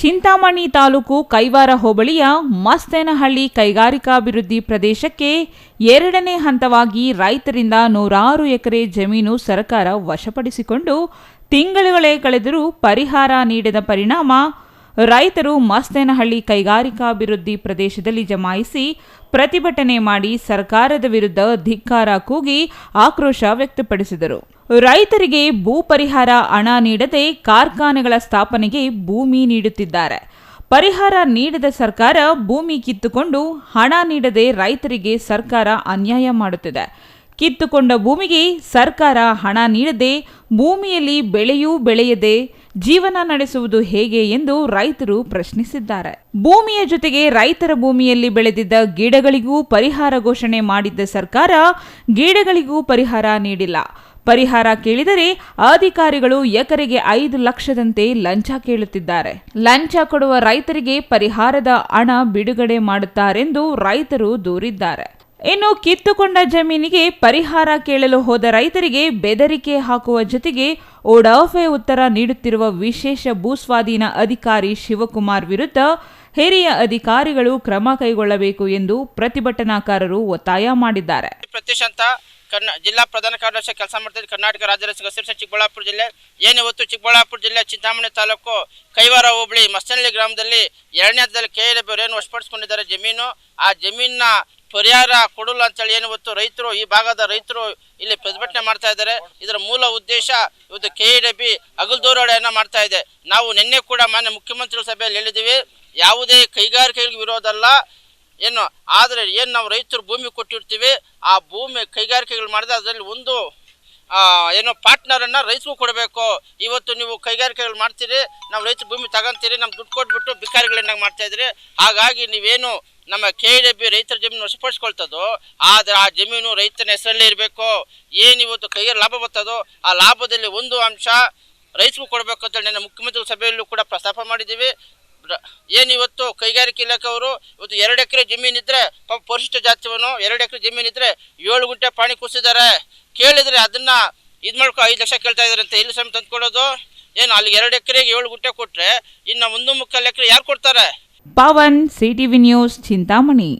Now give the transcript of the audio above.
ಚಿಂತಾಮಣಿ ತಾಲೂಕು ಕೈವಾರ ಹೋಬಳಿಯ ಮಸ್ತೇನಹಳ್ಳಿ ಕೈಗಾರಿಕಾಭಿವೃದ್ಧಿ ಪ್ರದೇಶಕ್ಕೆ ಎರಡನೇ ಹಂತವಾಗಿ ರೈತರಿಂದ ನೂರಾರು ಎಕರೆ ಜಮೀನು ಸರ್ಕಾರ ವಶಪಡಿಸಿಕೊಂಡು ತಿಂಗಳುಗಳೇ ಕಳೆದರೂ ಪರಿಹಾರ ನೀಡದ ಪರಿಣಾಮ ರೈತರು ಮಸ್ತೇನಹಳ್ಳಿ ಕೈಗಾರಿಕಾಭಿವೃದ್ಧಿ ಪ್ರದೇಶದಲ್ಲಿ ಜಮಾಯಿಸಿ ಪ್ರತಿಭಟನೆ ಮಾಡಿ ಸರ್ಕಾರದ ವಿರುದ್ಧ ಧಿಕ್ಕಾರ ಕೂಗಿ ಆಕ್ರೋಶ ವ್ಯಕ್ತಪಡಿಸಿದರು. ರೈತರಿಗೆ ಭೂ ಪರಿಹಾರ ಹಣ ನೀಡದೆ ಕಾರ್ಖಾನೆಗಳ ಸ್ಥಾಪನೆಗೆ ಭೂಮಿ ನೀಡುತ್ತಿದ್ದಾರೆ. ಪರಿಹಾರ ನೀಡದ ಸರ್ಕಾರ ಭೂಮಿ ಕಿತ್ತುಕೊಂಡು ಹಣ ನೀಡದೆ ರೈತರಿಗೆ ಸರ್ಕಾರ ಅನ್ಯಾಯ ಮಾಡುತ್ತಿದೆ. ಕಿತ್ತುಕೊಂಡ ಭೂಮಿಗೆ ಸರ್ಕಾರ ಹಣ ನೀಡದೆ ಭೂಮಿಯಲ್ಲಿ ಬೆಳೆಯೂ ಬೆಳೆಯದೆ ಜೀವನ ನಡೆಸುವುದು ಹೇಗೆ ಎಂದು ರೈತರು ಪ್ರಶ್ನಿಸಿದ್ದಾರೆ. ಭೂಮಿಯ ಜೊತೆಗೆ ರೈತರ ಭೂಮಿಯಲ್ಲಿ ಬೆಳೆದಿದ್ದ ಗಿಡಗಳಿಗೂ ಪರಿಹಾರ ಘೋಷಣೆ ಮಾಡಿದ್ದ ಸರ್ಕಾರ ಗಿಡಗಳಿಗೂ ಪರಿಹಾರ ನೀಡಿಲ್ಲ. ಪರಿಹಾರ ಕೇಳಿದರೆ ಅಧಿಕಾರಿಗಳು ಎಕರೆಗೆ ಐದು ಲಕ್ಷದಂತೆ ಲಂಚ ಕೇಳುತ್ತಿದ್ದಾರೆ. ಲಂಚ ಕೊಡುವ ರೈತರಿಗೆ ಪರಿಹಾರದ ಹಣ ಬಿಡುಗಡೆ ಮಾಡುತ್ತಾರೆಂದು ರೈತರು ದೂರಿದ್ದಾರೆ. ಇನ್ನು ಕಿತ್ತುಕೊಂಡ ಜಮೀನಿಗೆ ಪರಿಹಾರ ಕೇಳಲು ಹೋದ ರೈತರಿಗೆ ಬೆದರಿಕೆ ಹಾಕುವ ಜೊತೆಗೆ ಓಡಾಫೆ ಉತ್ತರ ನೀಡುತ್ತಿರುವ ವಿಶೇಷ ಭೂಸ್ವಾಧೀನ ಅಧಿಕಾರಿ ಶಿವಕುಮಾರ್ ವಿರುದ್ಧ ಹಿರಿಯ ಅಧಿಕಾರಿಗಳು ಕ್ರಮ ಕೈಗೊಳ್ಳಬೇಕು ಎಂದು ಪ್ರತಿಭಟನಾಕಾರರು ಒತ್ತಾಯ ಮಾಡಿದ್ದಾರೆ. ಕರ್ನಾ, ಜಿಲ್ಲಾ ಪ್ರಧಾನ ಕಾರ್ಯದರ್ಶಿ ಕೆಲಸ ಮಾಡ್ತಿದ್ದೆ ಕರ್ನಾಟಕ ರಾಜ್ಯ ಹಸಿರು ಚಿಕ್ಕಬಳ್ಳಾಪುರ ಜಿಲ್ಲೆ ಏನಿವತ್ತು ಚಿಕ್ಕಬಳ್ಳಾಪುರ ಜಿಲ್ಲೆ ಚಿಂತಾಮಣಿ ತಾಲೂಕು ಕೈವಾರ ಹೋಬಳಿ ಮಸ್ತನಹಳ್ಳಿ ಗ್ರಾಮದಲ್ಲಿ ಎರಡನೇ ಹಂತದಲ್ಲಿ ಕೆ ಎಲ್ ಏನು ವಶಪಡಿಸ್ಕೊಂಡಿದ್ದಾರೆ ಜಮೀನು, ಆ ಜಮೀನಿನ ಪರಿಹಾರ ಕೊಡಲ್ಲ ಅಂತೇಳಿ ಏನು ಇವತ್ತು ರೈತರು, ಈ ಭಾಗದ ರೈತರು ಇಲ್ಲಿ ಪ್ರತಿಭಟನೆ ಮಾಡ್ತಾ ಇದ್ದಾರೆ. ಇದರ ಮೂಲ ಉದ್ದೇಶ ಇವತ್ತು ಕೆ ಎ ಬಿ ಅಗಲ್ದೋರಾಡೆಯನ್ನು ಮಾಡ್ತಾ ಇದೆ. ನಾವು ನಿನ್ನೆ ಕೂಡ ಮಾನ್ಯ ಮುಖ್ಯಮಂತ್ರಿಗಳ ಸಭೆಯಲ್ಲಿ ಹೇಳಿದ್ದೀವಿ, ಯಾವುದೇ ಕೈಗಾರಿಕೆಗಳಿಗೆ ವಿರೋಧ ಅಲ್ಲ ಏನು, ಆದರೆ ಏನು ನಾವು ರೈತರು ಭೂಮಿ ಕೊಟ್ಟಿರ್ತೀವಿ, ಆ ಭೂಮಿ ಕೈಗಾರಿಕೆಗಳು ಮಾಡಿದ್ರೆ ಅದರಲ್ಲಿ ಒಂದು ಏನೋ ಪಾರ್ಟ್ನರನ್ನು ರೈತರಿಗೂ ಕೊಡಬೇಕು. ಇವತ್ತು ನೀವು ಕೈಗಾರಿಕೆಗಳು ಮಾಡ್ತೀರಿ, ನಾವು ರೈತರ ಭೂಮಿ ತಗೊಂತೀರಿ ನಮ್ಮ ದುಡ್ಡು ಕೊಟ್ಬಿಟ್ಟು ಬಿಕಾರಿಗಳನ್ನಾಗಿ ಮಾಡ್ತಾ ಇದ್ರಿ. ಹಾಗಾಗಿ ನೀವೇನು ನಮ್ಮ ಕೆ ಡಿ ಬಿ ರೈತರ ಜಮೀನು ವಶಪಡಿಸ್ಕೊಳ್ತದೋ, ಆದರೆ ಆ ಜಮೀನು ರೈತನ ಹೆಸರಲ್ಲೇ ಇರಬೇಕು. ಏನು ಇವತ್ತು ಕೈಗೆ ಲಾಭ ಬರ್ತದೋ, ಆ ಲಾಭದಲ್ಲಿ ಒಂದು ಅಂಶ ರೈತರಿಗೂ ಕೊಡಬೇಕು ಅಂತೇಳಿ ನನ್ನ ಮುಖ್ಯಮಂತ್ರಿ ಸಭೆಯಲ್ಲೂ ಕೂಡ ಪ್ರಸ್ತಾಪ ಮಾಡಿದ್ದೀವಿ. ರ- ಏನ್ ಇವತ್ತು ಕೈಗಾರಿಕೆ ಇಲಾಖೆಯವರು ಇವತ್ತು ಎರಡು ಎಕರೆ ಜಮೀನಿದ್ರೆ ಪಾಪ ಪರಿಶಿಷ್ಟ ಜಾತಿಯವನು ಎರಡು ಎಕರೆ ಜಮೀನಿದ್ರೆ ಏಳು ಗುಂಟೆ ಪಾಣಿ ಕುಸಿದಾರೆ. ಕೇಳಿದ್ರೆ ಅದನ್ನ ಇದು ಮಾಡ್ಕೊ ಐದು ಲಕ್ಷ ಕೇಳ್ತಾ ಇದ್ದಾರೆ ಅಂತ ಇಲ್ಲಿ ಸಮಯ ತಂದ್ಕೊಡೋದು ಏನು ಅಲ್ಲಿ ಎರಡು ಎಕರೆಗೆ ಏಳು ಗುಂಟೆ ಕೊಟ್ರೆ ಇನ್ನು ಒಂದು ಮುಕ್ಕಾಲು ಎಕರೆ ಯಾರು ಕೊಡ್ತಾರೆ? Pavan CTV news, Chintamani.